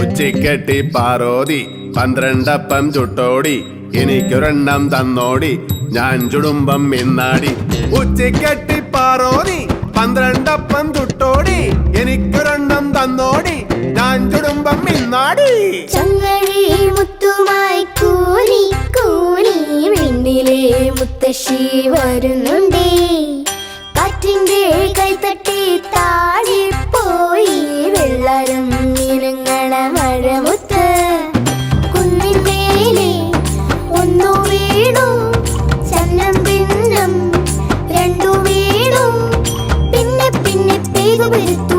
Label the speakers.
Speaker 1: ഉച്ചിക്കെട്ടി പാറോതി പന്ത്രണ്ടപ്പം ചുട്ടോടി എനിക്കൊരെണ്ണം തന്നോടി ഞാൻ ചുടുമ്പം മിന്നാടി. ഉച്ചിക്കെട്ടി പാറോതി പന്ത്രണ്ടപ്പം ചുട്ടോടി എനിക്കൊരെണ്ണം തന്നോടി ഞാൻ ചുടുമ്പം മിന്നാടി.
Speaker 2: ചങ്ങഴി മുത്തുമായി കൂനി കൂനി മുത്തശ്ശി വരുന്നുണ്ടേ. even when it's